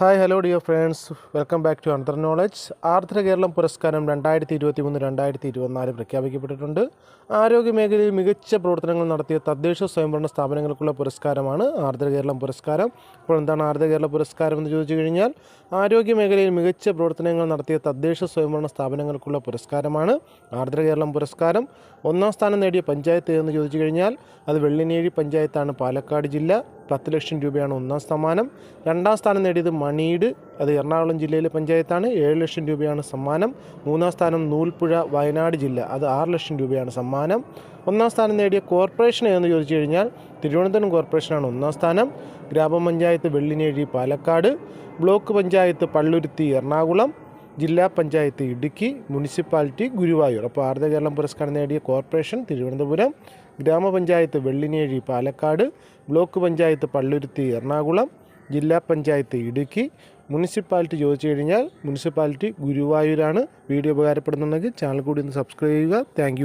Hi hello dear friends welcome back to under knowledge Ardra Keralam പുരസ്കാരം രണ്ടായിരത്തി ഇരുപത്തി മൂന്ന് രണ്ടായിരത്തി ഇരുപത്തിനാല് പ്രഖ്യാപിക്കപ്പെട്ടിട്ടുണ്ട്. ആരോഗ്യ മേഖലയിൽ മികച്ച പ്രവർത്തനങ്ങൾ നടത്തിയ തദ്ദേശ സ്വയംഭരണ സ്ഥാപനങ്ങൾക്കുള്ള പുരസ്കാരമാണ് ആർദ്ര കേരളം പുരസ്കാരം. ഇപ്പോൾ എന്താണ് ആർദ്ര കേരള പുരസ്കാരം എന്ന് ചോദിച്ചു കഴിഞ്ഞാൽ ആരോഗ്യ മേഖലയിൽ മികച്ച പ്രവർത്തനങ്ങൾ നടത്തിയ തദ്ദേശ സ്വയംഭരണ സ്ഥാപനങ്ങൾക്കുള്ള പുരസ്കാരമാണ് ആർദ്ര കേരളം പുരസ്കാരം. ഒന്നാം സ്ഥാനം നേടിയ പഞ്ചായത്ത് എന്ന് ചോദിച്ചു കഴിഞ്ഞാൽ അത് വെള്ളിനേഴി പഞ്ചായത്താണ്. പാലക്കാട് ജില്ല പത്ത് ലക്ഷം രൂപയാണ് ഒന്നാം സമ്മാനം. രണ്ടാം സ്ഥാനം നേടിയത് മണീട്. അത് എറണാകുളം ജില്ലയിലെ പഞ്ചായത്താണ്. ഏഴ് ലക്ഷം രൂപയാണ് സമ്മാനം. മൂന്നാം സ്ഥാനം നൂൽപ്പുഴ വയനാട് ജില്ല. അത് ആറ് ലക്ഷം രൂപയാണ് സമ്മാനം. ഒന്നാം സ്ഥാനം നേടിയ കോർപ്പറേഷൻ എന്ന് ചോദിച്ചു കഴിഞ്ഞാൽ തിരുവനന്തപുരം കോർപ്പറേഷനാണ് ഒന്നാം സ്ഥാനം. ഗ്രാമപഞ്ചായത്ത് വെള്ളിനേഴി പാലക്കാട്. ബ്ലോക്ക് പഞ്ചായത്ത് പള്ളുരുത്തി എറണാകുളം. ജില്ലാ പഞ്ചായത്ത് ഇടുക്കി മുനിസിപ്പാലിറ്റി ഗുരുവായൂർ. അപ്പോൾ ആർദ്ര കേരളം പുരസ്കാരം നേടിയ കോർപ്പറേഷൻ തിരുവനന്തപുരം ഗ്രാമപഞ്ചായത്ത് വെള്ളിനേഴി പാലക്കാട് ബ്ലോക്ക് പഞ്ചായത്ത് പള്ളുരുത്തി എറണാകുളം ജില്ലാ പഞ്ചായത്ത് ഇടുക്കി. മുനിസിപ്പാലിറ്റി ചോദിച്ചു കഴിഞ്ഞാൽ മുനിസിപ്പാലിറ്റി ഗുരുവായൂരാണ് വീഡിയോ ഉപകാരപ്പെടുന്നുണ്ടെങ്കിൽ ചാനൽ കൂടി ഒന്ന് സബ്സ്ക്രൈബ് ചെയ്യുക. താങ്ക്